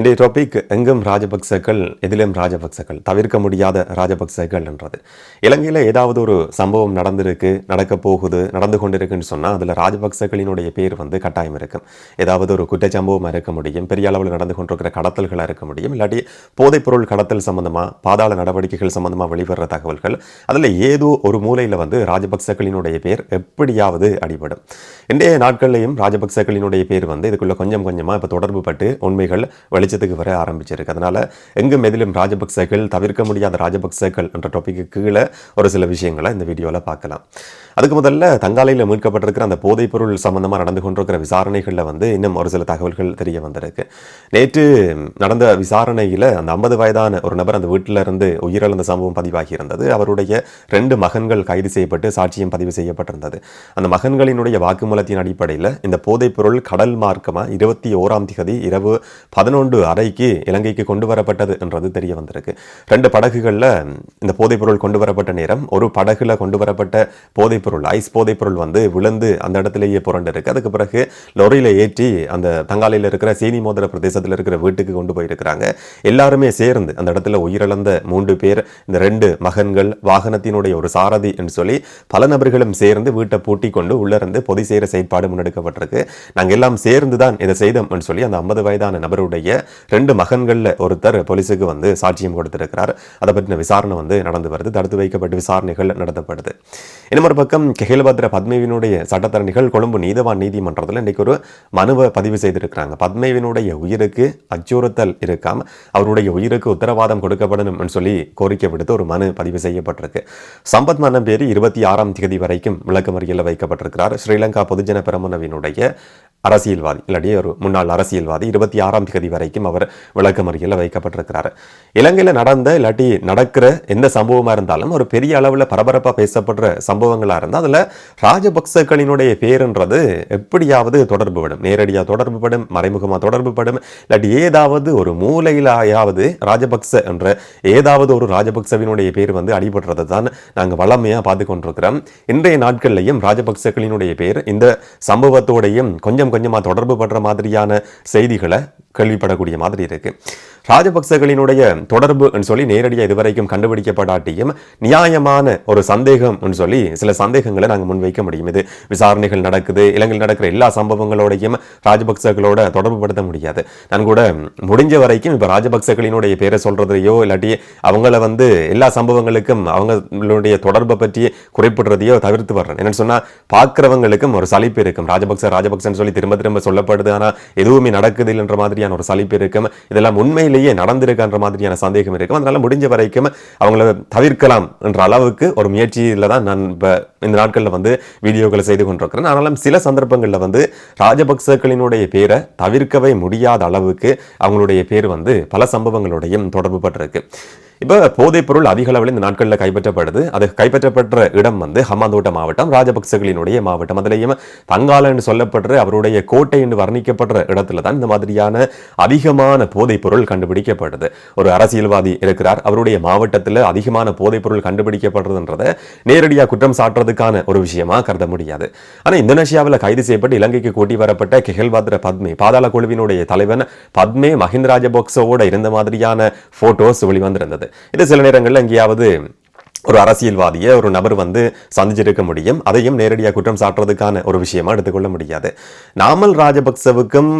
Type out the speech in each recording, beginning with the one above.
இன்றைய டாபிக் எங்கும் ராஜபக்சக்கள் எதிலும் ராஜபக்சக்கள் தவிர்க்க முடியாத ராஜபக்சக்கள் என்றது. இலங்கையில் ஏதாவது ஒரு சம்பவம் நடந்திருக்கு நடக்க போகுது நடந்து கொண்டிருக்குன்னு சொன்னால் அதில் ராஜபக்சக்களினுடைய பேர் வந்து கட்டாயம் இருக்கும். ஏதாவது ஒரு குற்றச்சம்பவமாக இருக்க முடியும் பெரிய அளவில் நடந்து கொண்டிருக்கிற கடத்தல்களாக இருக்க முடியும் இல்லாட்டி போதைப்பொருள் கடத்தல் சம்பந்தமாக பாதாள நடவடிக்கைகள் சம்பந்தமாக வெளிவர தகவல்கள் அதில் ஏதோ ஒரு மூலையில் வந்து ராஜபக்சக்களினுடைய பேர் எப்படியாவது அடிபடும். இன்றைய நாட்கள்லையும் ராஜபக்சக்களினுடைய பேர் வந்து இதுக்குள்ளே கொஞ்சம் கொஞ்சமாக இப்போ தொடர்பு பட்டு உண்மைகள் வெளிச்சத்துக்கு வர ஆரம்பிச்சிருக்கு. அதனால் எங்கும் எதிலும் ராஜபக்சேக்கள் தவிர்க்க முடியாத ராஜபக்சேக்கள் என்ற டாப்பிக்கு கீழே ஒரு சில விஷயங்களை இந்த வீடியோவில் பார்க்கலாம். அதுக்கு முதல்ல தங்காலையில் மீட்கப்பட்டிருக்கிற அந்த போதைப்பொருள் சம்பந்தமாக நடந்து கொண்டிருக்கிற விசாரணைகளில் வந்து இன்னும் ஒரு சில தகவல்கள் தெரிய வந்திருக்கு. நேற்று நடந்த விசாரணையில் அந்த ஐம்பது வயதான ஒரு நபர் அந்த வீட்டிலிருந்து உயிரிழந்த சம்பவம் பதிவாகி இருந்தது. அவருடைய ரெண்டு மகன்கள் கைது செய்யப்பட்டு சாட்சியம் பதிவு செய்யப்பட்டிருந்தது. அந்த மகன்களினுடைய வாக்குமூலத்தின் அடிப்படையில் இந்த போதைப்பொருள் கடல் மார்க்கமாக இருபத்தி ஓராம் திகதி இரவு பதினொன்று அறைக்கு இலங்கைக்கு கொண்டு வரப்பட்டது என்றது தெரிய வந்திருக்கு. ரெண்டு படகுகளில் இந்த போதைப்பொருள் கொண்டு வரப்பட்ட நேரம் ஒரு படகுல கொண்டு வரப்பட்ட போதைப்பொருள் ஐஸ் போதைப்பொருள் வந்து விழுந்து அந்த இடத்துலேயே புரண்டு இருக்கு அதுக்கு பிறகு லொரியில் ஏற்றி அந்த தங்காலையில் இருக்கிற சீனி மோதிர பிரதேசத்தில் இருக்கிற வீட்டுக்கு கொண்டு போயிருக்கிறாங்க. எல்லாருமே சேர்ந்து அந்த இடத்துல உயிரிழந்த மூன்று பேர் இந்த ரெண்டு மகன்கள் வாகனத்தினுடைய ஒரு சாரதி என்று சொல்லி பல நபர்களும் சேர்ந்து வீட்டை பூட்டி கொண்டு உள்ளிருந்து பொதி செய்கிற செயற்பாடு முன்னெடுக்கப்பட்டிருக்கு. நாங்கள் எல்லாம் சேர்ந்து தான் இதை செய்தோம் என்று சொல்லி அந்த ஐம்பது வயதான நபருடைய ரெண்டு மகன்களில் ஒருத்தர் போலீஸுக்கு வந்து சாட்சியம் கொடுத்திருக்கிறார். அதை பற்றின விசாரணை வந்து நடந்து வருது. தடுத்து வைக்கப்பட்டு விசாரணைகள் நடத்தப்படுது. இன்னொரு பக்கம் கெகில்பத்ர பத்மேவினுடைய சட்டத்தரணிகள் கொழும்பு நீதவான் நீதிமன்றத்தில் இன்றைக்கு ஒரு மனுவை பதிவு செய்திருக்கிறாங்க. பத்மேவினுடைய உயிருக்கு அச்சுறுத்தல் இருக்காம அவருடைய உயிருக்கு உத்தரவாதம் கொடுக்கப்படணும் சொல்லி கோரிக்கை விடுத்து ஒரு மனு பதிவு செய்யப்பட்டிருக்கு. சம்பத் மன்னம் பேர் இருபத்தி ஆறாம் தேதி வரைக்கும் விளக்கமறியலில் வைக்கப்பட்டிருக்கிறார். ஸ்ரீலங்கா பொதுஜன பெரமுனவினுடைய அரசியல்வாதி இல்லாட்டி ஒரு முன்னாள் அரசியல்வாதி இருபத்தி ஆறாம் தேதி வரைக்கும் அவர் விளக்கமறியலில் வைக்கப்பட்டிருக்கிறார். இலங்கையில் நடந்த இல்லாட்டி நடக்கிற எந்த சம்பவமாக இருந்தாலும் ஒரு பெரிய அளவில் பரபரப்பாக பேசப்படுற சம்பவங்களாக இருந்தால் அதில் ராஜபக்சக்களினுடைய பேருன்றது எப்படியாவது தொடர்பு படும் நேரடியாக தொடர்பு படும் மறைமுகமாக தொடர்பு படும் இல்லாட்டி ஏதாவது ஒரு மூலையிலாயாவது ராஜபக்ச என்ற ஏதாவது ஒரு ராஜபக்சவினுடைய பேர் வந்து அடிபடுறது தான் நாங்கள் வளமையாக பார்த்து கொண்டிருக்கிறோம். இன்றைய நாட்கள்லையும் ராஜபக்சக்களினுடைய பேர் இந்த சம்பவத்தோடையும் கொஞ்சம் கொஞ்சமாக தொடர்பு படுற மாதிரியான செய்திகளை கேள்விப்படக்கூடிய மாதிரி இருக்கு. ராஜபக்சகளினுடைய தொடர்பு சொல்லி நேரடியாக இதுவரைக்கும் கண்டுபிடிக்கப்படாட்டியும் நியாயமான ஒரு சந்தேகம் சொல்லி சில சந்தேகங்களை நாங்கள் முன்வைக்க முடியும். இது விசாரணைகள் நடக்குது இலங்கையில் நடக்கிற எல்லா சம்பவங்களோடையும் ராஜபக்சகளோட தொடர்பு படுத்த முடியாது. நான் கூட முடிஞ்ச வரைக்கும் இப்போ ராஜபக்சகளினுடைய பேரை சொல்றதையோ இல்லாட்டி அவங்கள வந்து எல்லா சம்பவங்களுக்கும் அவங்களுடைய தொடர்பை பற்றி குறிப்பிடுறதையோ தவிர்த்து வர்றேன். என்னன்னு சொன்னா பார்க்கிறவங்களுக்கும் ஒரு சலிப்பு இருக்கும். ராஜபக்ச ராஜபக்சன்னு சொல்லி திரும்ப திரும்ப சொல்லப்படுது ஆனால் எதுவுமே நடக்குது என்ற மாதிரியான ஒரு சலிப்பு இருக்கும். இதெல்லாம் உண்மையில் உண்மையிலேயே நடந்திருக்குன்ற மாதிரியான சந்தேகம் இருக்கும் அதனால முடிஞ்ச வரைக்கும் அவங்கள தவிர்க்கலாம் என்ற அளவுக்கு ஒரு முயற்சியில் தான் நான் இப்போ இந்த நாட்களில் வந்து வீடியோக்களை செய்து கொண்டிருக்கிறேன். ஆனாலும் சில சந்தர்ப்பங்களில் வந்து ராஜபக்சக்களினுடைய பேரை தவிர்க்கவே முடியாத அளவுக்கு அவங்களுடைய பேர் வந்து பல சம்பவங்களுடையும் தொடர்பு பட்டிருக்கு. இப்போ போதைப் பொருள் அதிக அளவில் இந்த நாட்களில் கைப்பற்றப்படுது. அது கைப்பற்றப்பட்ட இடம் வந்து ஹமாந்தோட்ட மாவட்டம் ராஜபக்சகளினுடைய மாவட்டம். அதுலேயும் தங்கால என்று சொல்லப்படுற அவருடைய கோட்டை என்று வர்ணிக்கப்படுற இடத்துல தான் இந்த மாதிரியான அதிகமான போதைப் பொருள் கண்டுபிடிக்கப்படுது ஒரு அரசியல்வாதி இருக்கிறார். அவருடைய மாவட்டத்தில் அதிகமான போதைப் பொருள் கண்டுபிடிக்கப்படுறதுன்றதை நேரடியாக குற்றம் சாட்டுறதுக்கான ஒரு விஷயமா கருத முடியாது. ஆனால் இந்தோனேஷியாவில் கைது செய்யப்பட்டு இலங்கைக்கு கூட்டி வரப்பட்ட கெஹல்வாத்ர பத்மே பாதாள குழுவினுடைய தலைவன் பத்மே மஹிந்த ராஜபக்சவோட இருந்த மாதிரியான போட்டோஸ் வெளிவந்திருந்தது. இது சில நேரங்களில் எங்கேயாவது ஒரு அரசியல்வாதியை ஒரு நபர் வந்து சந்திச்சிருக்க முடியும். அதையும் நேரடியாக குற்றம் சாட்டுறதுக்கான ஒரு விஷயமா எடுத்துக்கொள்ள முடியாது. நாமல் ராஜபக்சவுக்கும்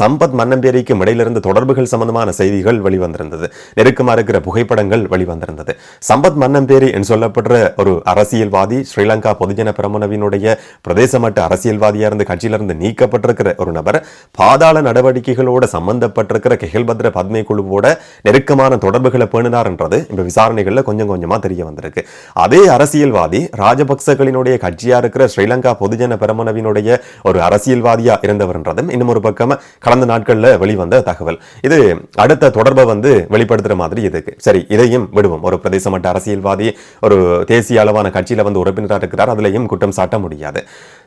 சம்பத் மன்னம்பேரிக்கும் இடையிலிருந்து தொடர்புகள் சம்பந்தமான செய்திகள் வெளிவந்திருந்தது. நெருக்கமாக இருக்கிற புகைப்படங்கள் வெளிவந்திருந்தது. சம்பத் மன்னம்பேரி என்று சொல்லப்படுற ஒரு அரசியல்வாதி ஸ்ரீலங்கா பொதுஜன பிரமுனவினுடைய பிரதேச மட்ட அரசியல்வாதியாக இருந்து கட்சியிலிருந்து நீக்கப்பட்டிருக்கிற ஒரு நபர் பாதாள நடவடிக்கைகளோட சம்பந்தப்பட்டிருக்கிற கெஹல்பத்ர பத்மே குழுவோட நெருக்கமான தொடர்புகளை பேணினார் என்றது இந்த விசாரணைகளில் கொஞ்சம் கொஞ்சமாக தெரிய வந்திருக்கு. அதே அரசியல்வாதி ராஜபக்சகளினுடைய கட்சியாக இருக்கிற ஸ்ரீலங்கா பொதுஜன பெரமுனவினுடைய ஒரு அரசியல்வாதியாக இருந்தவர் என்றதும் இன்னும் ஒரு பக்கம் கடந்த நாட்களில் வெளிவந்த தகவல். இது அடுத்த தொடர்பை வந்து வெளிப்படுத்துற மாதிரி இதுக்கு சரி இதையும் விடுவோம். ஒரு பிரதேச மட்ட அரசியல்வாதி ஒரு தேசிய அளவான கட்சியில வந்து உறுப்பினராக இருக்கிறார். அதுலயும் குற்றம் சாட்ட முடியாது.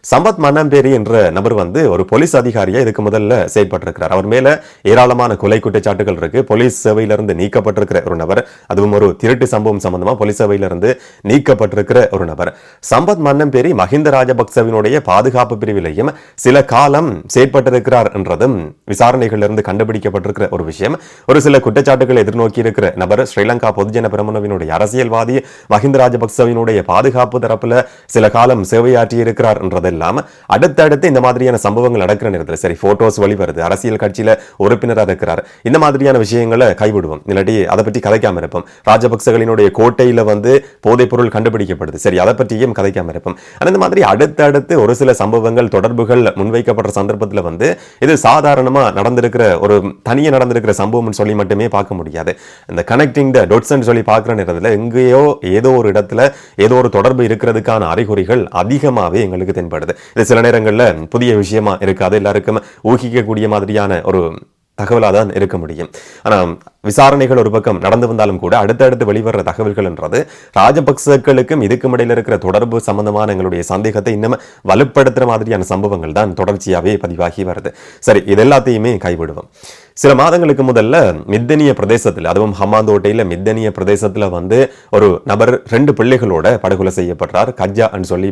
சம்பத் மன்னம்பேரி என்ற நபர் வந்து ஒரு போலீஸ் அதிகாரியா இதுக்கு முதல்ல செயல்பட்டிருக்கிறார். அவர் மேல ஏராளமான கொலை குற்றச்சாட்டுகள் இருக்கு. போலீஸ் சேவையிலிருந்து நீக்கப்பட்டிருக்கிற ஒரு நபர் அதுவும் ஒரு திருட்டு சம்பவம் சம்பந்தமா போலீஸ் சேவையிலிருந்து நீக்கப்பட்டிருக்கிற ஒரு நபர். சம்பத் மன்னம்பேரி மஹிந்த ராஜபக்சவினுடைய பாதுகாப்பு பிரிவிலையும் சில காலம் செயற்பட்டிருக்கிறார் என்றதும் விசாரணைகளிலிருந்து கண்டுபிடிக்கப்பட்டிருக்கிற ஒரு விஷயம். ஒரு சில குற்றச்சாட்டுகளை எதிர்நோக்கி இருக்கிற நபர் ஸ்ரீலங்கா பொதுஜன பிரமுனவினுடைய அரசியல்வாதி மஹிந்த ராஜபக்சவினுடைய பாதுகாப்பு தரப்புல சில காலம் சேவையாற்றி இருக்கிறார் இல்லாமல் அடுத்தடுத்து இந்த மாதிரியான சம்பவங்கள் நடக்கிற நேரத்தில் சரி வழி வருது அரசியல் கட்சியில் உறுப்பினராக இருக்கிறார். இந்த மாதிரியான விஷயங்களை கைவிடுவோம். இல்லாட்டி அதை பற்றி கதைக்காமல் இருப்போம். ராஜபக்சகளினுடைய கோட்டையில வந்து போதைப் பொருள் கண்டுபிடிக்கப்படுது. சரி அதை பற்றியும் கதைக்காமல் இருப்போம். ஆனா இந்த மாதிரி அடுத்தடுத்து ஒரு சில சம்பவங்கள் தொடர்புகள் முன்வைக்கப்படுற சந்தர்ப்பத்தில் வந்து இது சாதாரணமா நடந்திருக்கிற ஒரு தனியே நடந்திருக்கிற சம்பவம்னு சொல்லி மட்டுமே பார்க்க முடியாது. இந்த கனெக்டிங் த டொட்ஸ்ன்னு சொல்லி பார்க்குற நேரத்தில் எங்கேயோ ஏதோ ஒரு இடத்துல ஏதோ ஒரு தொடர்பு இருக்கிறதுக்கான அறிகுறிகள் அதிகமாகவே எங்களுக்கு தென்படுது. இது சில நேரங்களில் புதிய விஷயமா இருக்காது. எல்லாருக்கும் ஊகிக்கக்கூடிய மாதிரியான ஒரு தகவலாக தான் இருக்க முடியும். ஆனால் விசாரணைகள் ஒரு பக்கம் நடந்து வந்தாலும் கூட அடுத்தடுத்து வெளிவர தகவல்கள் என்றது ராஜபக்சக்களுக்கும் இதுக்கும் இடையில் இருக்கிற தொடர்பு சம்பந்தமான எங்களுடைய சந்தேகத்தை இன்னும் வலுப்படுத்துகிற மாதிரியான சம்பவங்கள் தான் தொடர்ச்சியாகவே பதிவாகி வருது. சரி இது எல்லாத்தையுமே கைவிடுவோம். சில மாதங்களுக்கு முதல்ல மித்தனிய பிரதேசத்தில் அதுவும் ஹமாந்தோட்டையில மித்தனிய பிரதேசத்தில் வந்து ஒரு நபர் ரெண்டு பிள்ளைகளோட படுகொலை செய்யப்படுறார். கஜா கஜ்ஜா சொல்லி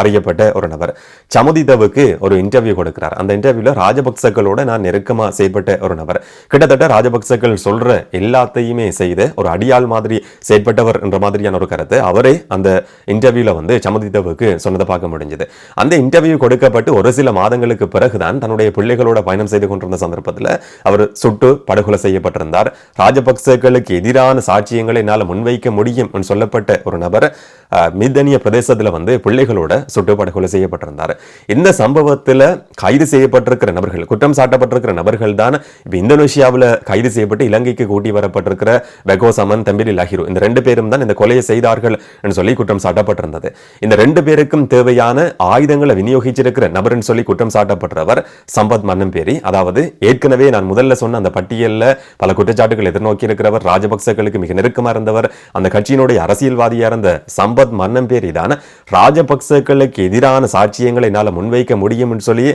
அறியப்பட்ட ஒரு நபர். சமுதிதவுக்கு ஒரு இன்டர்வியூ கொடுக்கிறார். அந்த இன்டர்வியூவில் ராஜபக்சக்களோட நான் நெருக்கமாக செயல்பட்ட ஒரு நபர். கிட்டத்தட்ட ராஜபக்சக்கள் சொல்கிற சொல்ற எல்லாத்தையுமே செய்த ஒரு அடியாள் மாதிரி செயற்பட்டவர் என்ற மாதிரியான ஒரு கருத்து அவரே அந்த இன்டர்வியூல வந்து சமதித்தவுக்கு சொன்னதை பார்க்க முடிஞ்சது. அந்த இன்டர்வியூ கொடுக்கப்பட்டு ஒரு சில மாதங்களுக்கு பிறகுதான் தன்னுடைய பிள்ளைகளோட பயணம் செய்து கொண்டிருந்த சந்தர்ப்பத்தில் அவர் சுட்டு படுகொலை செய்யப்பட்டிருந்தார். ராஜபக்சேக்களுக்கு எதிரான சாட்சியங்களை என்னால் முன்வைக்க முடியும் என்று சொல்லப்பட்ட ஒரு நபர் அஹ், மிதனிய பிரதேசத்துல வந்து பிள்ளைகளோட சுட்டு படுகொலை செய்யப்பட்டிருந்தார். இந்த சம்பவத்தில் கைது செய்யப்பட்டிருக்கிற நபர்கள் குற்றம் சாட்டப்பட்டிருக்கிற நபர்கள் தான் இப்ப இந்தோனேஷியாவில் கைது செய்யப்பட்டு இலங்கைக்கு கூட்டி வரப்பட்டிருக்கிற பெகோ சமன் தம்பிரி லஹிரு இந்த ரெண்டு பேரும் தான் இந்த கொலையை செய்தார்கள் என்று சொல்லி குற்றம் சாட்டப்பட்டிருந்தது. இந்த ரெண்டு பேருக்கும் தேவையான ஆயுதங்களை விநியோகிச்சிருக்கிற நபர்னு சொல்லி குற்றம் சாட்டப்பட்டவர் சம்பத் மன்னம்பேரி. அதாவது ஏற்கனவே நான் முதல்ல சொன்ன அந்த பட்டியலில் பல குற்றச்சாட்டுகள் எதிர்நோக்கி இருக்கிறவர் ராஜபக்சர்களுக்கு மிக நெருக்கமாக இருந்தவர் அந்த கட்சியினுடைய அரசியல்வாதியாக இருந்த சம்பத் மன்னம்பேரி தான் ராஜபக்சர்களுக்கு எதிரான சாட்சியங்களை என்னால் முன்வைக்க முடியும் சொல்லி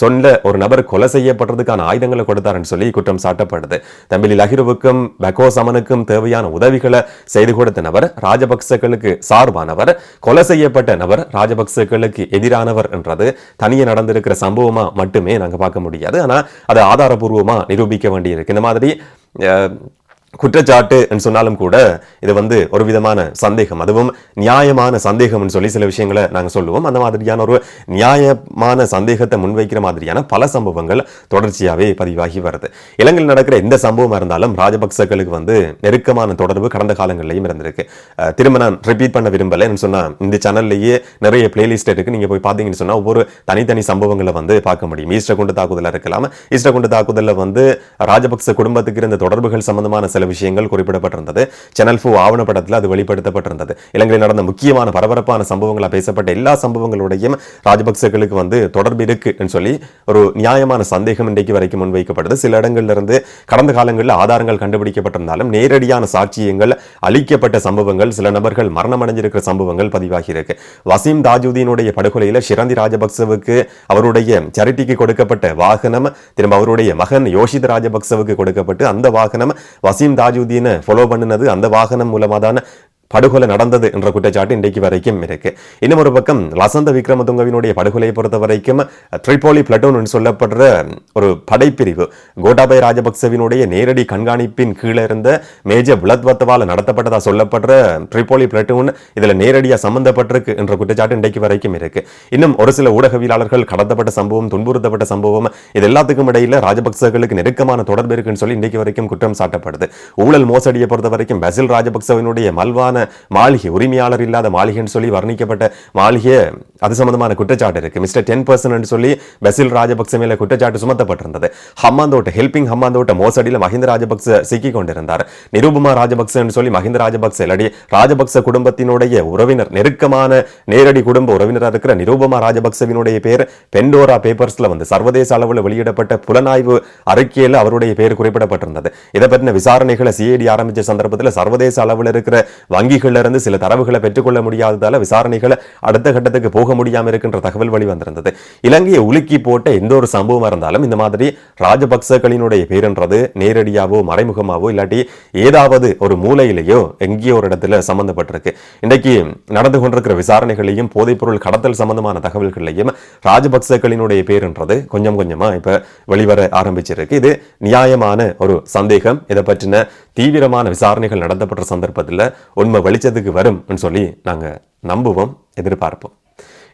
சொன்ன ஒரு நபர் கொலை செய்யப்படுறதுக்கான ஆயுதங்களை கொடுத்தாருன்னு சொல்லி குற்றம் சாட்டப்படுது. தம்பிலி லஹிரு லஹிருவுக்கும் பெகோ சமனுக்கும் தேவையான உதவிகளை செய்து கொடுத்த நபர் ராஜபக்சகளுக்கு சார்பானவர் கொலை செய்யப்பட்ட நபர் ராஜபக்சகளுக்கு எதிரானவர் என்றது தனியே நடந்திருக்கிற சம்பவமா மட்டுமே நாங்க பார்க்க முடியாது. ஆனால் அது ஆதாரபூர்வமாக நிரூபிக்க வேண்டியிருக்கு. இந்த மாதிரி குற்றச்சாட்டு என்று சொன்னாலும் கூட இது வந்து ஒரு விதமான சந்தேகம். அதுவும் நியாயமான சந்தேகம்னு சொல்லி சில விஷயங்களை நாங்க சொல்லுவோம். அந்த மாதிரியான ஒரு நியாயமான சந்தேகத்தை முன்வைக்கிற மாதிரியான பல சம்பவங்கள் தொடர்ச்சியாவே பதிவாகி வருது. இலங்கையில் நடக்கிற எந்த சம்பவமாக இருந்தாலும் ராஜபக்சர்களுக்கு வந்து நெருக்கமான தொடர்பு கடந்த காலங்களிலையும் இருந்திருக்கு. திரும்ப நான் ரிப்பீட் பண்ண விரும்பலை சொன்னால் இந்த சேனல்லையே நிறைய பிளேலிஸ்ட் இருக்குது நீங்க போய் பார்த்தீங்கன்னு சொன்னா ஒவ்வொரு தனித்தனி சம்பவங்களை வந்து பார்க்க முடியும். ஈஸ்டர் குண்டு தாக்குதலாக இருக்கலாம். ஈஸ்டர் குண்டு தாக்குதலில் வந்து ராஜபக்ச குடும்பத்துக்கு இருந்த தொடர்புகள் சம்பந்தமான சில சில விஷயங்கள் குறிப்பிடப்பட்டிருந்தது. சேனல் ஃபோ ஆவணப்படத்தில் அது வெளிப்படுத்தப்பட்டிருந்தது. இலங்கையில் நடந்த முக்கியமான பரபரப்பான சம்பவங்களாக பேசப்பட்ட எல்லா சம்பவங்களுடையும் ராஜபக்சேக்களுக்கு வந்து தொடர்பு இருக்குன்னு சொல்லி ஒரு நியாயமான சந்தேகம் இன்றைக்கு வரைக்கும் முன்வைக்கப்படுது. சில இடங்களிலிருந்து கடந்த காலங்களில் ஆதாரங்கள் கண்டுபிடிக்கப்பட்டிருந்தாலும் நேரடியான சாட்சியங்கள் அளிக்கப்பட்ட சம்பவங்கள் சில நபர்கள் மரணம் அடைஞ்சிருக்கிற சம்பவங்கள் பதிவாகி இருக்கு வசீம் தாஜுதீனுடைய படுகொலையில் ஷிரந்தி ராஜபக்சவுக்கு அவருடைய சரிட்டிக்கு கொடுக்கப்பட்ட வாகனம் திரும்ப அவருடைய மகன் யோஷித் ராஜபக்சவுக்கு கொடுக்கப்பட்டு அந்த வாகனம் வசீம் தாஜுதீனை ஃபாலோ பண்ணினது அந்த வாகனம் மூலமாக தான் படுகொலை நடந்தது என்ற குற்றச்சாட்டு இன்றைக்கு வரைக்கும் இருக்கு. இன்னும் ஒரு பக்கம் லசந்த விக்ரமதுங்கவினுடைய படுகொலையை பொறுத்த வரைக்கும் ட்ரிபோலி பிளட்டோன் சொல்லப்படுற ஒரு படைப்பிரிவு கோட்டாபய ராஜபக்சவினுடைய நேரடி கண்காணிப்பின் கீழே இருந்த மேஜர் புலத்வத்தவால நடத்தப்பட்டதா சொல்லப்படுற ட்ரிபோலி பிளட்டூன் இதுல நேரடியாக சம்பந்தப்பட்டிருக்கு என்ற குற்றச்சாட்டு இன்றைக்கு வரைக்கும் இருக்கு. இன்னும் ஒரு சில ஊடகவியலாளர்கள் கடத்தப்பட்ட சம்பவம் துன்புறுத்தப்பட்ட சம்பவம் இது எல்லாத்துக்கும் இடையில ராஜபக்சர்களுக்கு நெருக்கமான தொடர்பு இருக்குன்னு சொல்லி இன்றைக்கு வரைக்கும் குற்றம் சாட்டப்படுது. ஊழல் மோசடியை பொறுத்த வரைக்கும் பசில் ராஜபக்சவினுடைய மல்வான் சம்பந்தமான மாளிகை உரிமையாளர் இல்லாத மாளிகைன்னு சொல்லி வர்ணிக்கப்பட்ட மாளிகை அது சம்பந்தமான குற்றச்சாட்டு இருக்கு. மிஸ்டர் டென் பர்சன்ட் சொல்லி பெசில் ராஜபக்ச மேல குற்றச்சாட்டு சுமத்தப்பட்டிருந்தது. ஹம்மாந்தோட்ட ஹெல்பிங் ஹம்மாந்தோட்ட மோசடியில் மஹிந்த ராஜபக்ச சிக்கிக் கொண்டிருந்தார் நிரூபமா ராஜபக்சன்னு சொல்லி மஹிந்த ராஜபக்ச இல்லாடி ராஜபக்ச குடும்பத்தினுடைய உறவினர் நெருக்கமான நேரடி குடும்ப உறவினராக இருக்கிற நிரூபமா ராஜபக்சவினுடைய பேர் பெண்டோரா பேப்பர்ஸ்ல வந்து சர்வதேச அளவில் வெளியிடப்பட்ட புலனாய்வு அறிக்கையில் அவருடைய பேர் குறிப்பிடப்பட்டிருந்தது. இதை பற்றின விசாரணைகளை சிஐடி ஆரம்பிச்ச சந்தர்ப்பத்தில் சர்வதேச அளவில் இருக்கிற வங்கிகள்ல இருந்து சில தரவுகளை பெற்றுக்கொள்ள முடியாததால் விசாரணைகளை அடுத்த கட்டத்துக்கு போக முடியாமல் இருக்கின்ற தகவல் வழி வந்திருந்தது இலங்கையை உலுக்கி போட்ட எந்த ஒரு சம்பவமாக இருந்தாலும் இந்த மாதிரி ராஜபக்சகளினுடைய பேருன்றது நேரடியாவோ மறைமுகமாவோ இல்லாட்டி ஏதாவது ஒரு மூலையிலேயோ எங்கேயோ ஒரு இடத்துல சம்பந்தப்பட்டிருக்கு. இன்றைக்கு நடந்து கொண்டிருக்கிற விசாரணைகளையும் போதைப்பொருள் கடத்தல் சம்பந்தமான தகவல்களையும் ராஜபக்சகளினுடைய பேருன்றது கொஞ்சம் கொஞ்சமா இப்ப வெளிவர ஆரம்பிச்சிருக்கு. இது நியாயமான ஒரு சந்தேகம். இதை பற்றின தீவிரமான விசாரணைகள் நடத்தப்பட்ட சந்தர்ப்பத்தில் உண்மை வெளிச்சத்துக்கு வரும் சொல்லி நாங்க நம்புவோம் எதிர்பார்ப்போம்.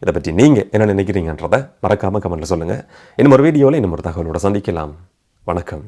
இதை பற்றி நீங்க என்ன நினைக்கிறீங்கன்றதை மறக்காம கமெண்ட்டில் சொல்லுங்க. இன்னும் ஒரு வீடியோவில் இன்னும் ஒரு தகவலோட சந்திக்கலாம். வணக்கம்.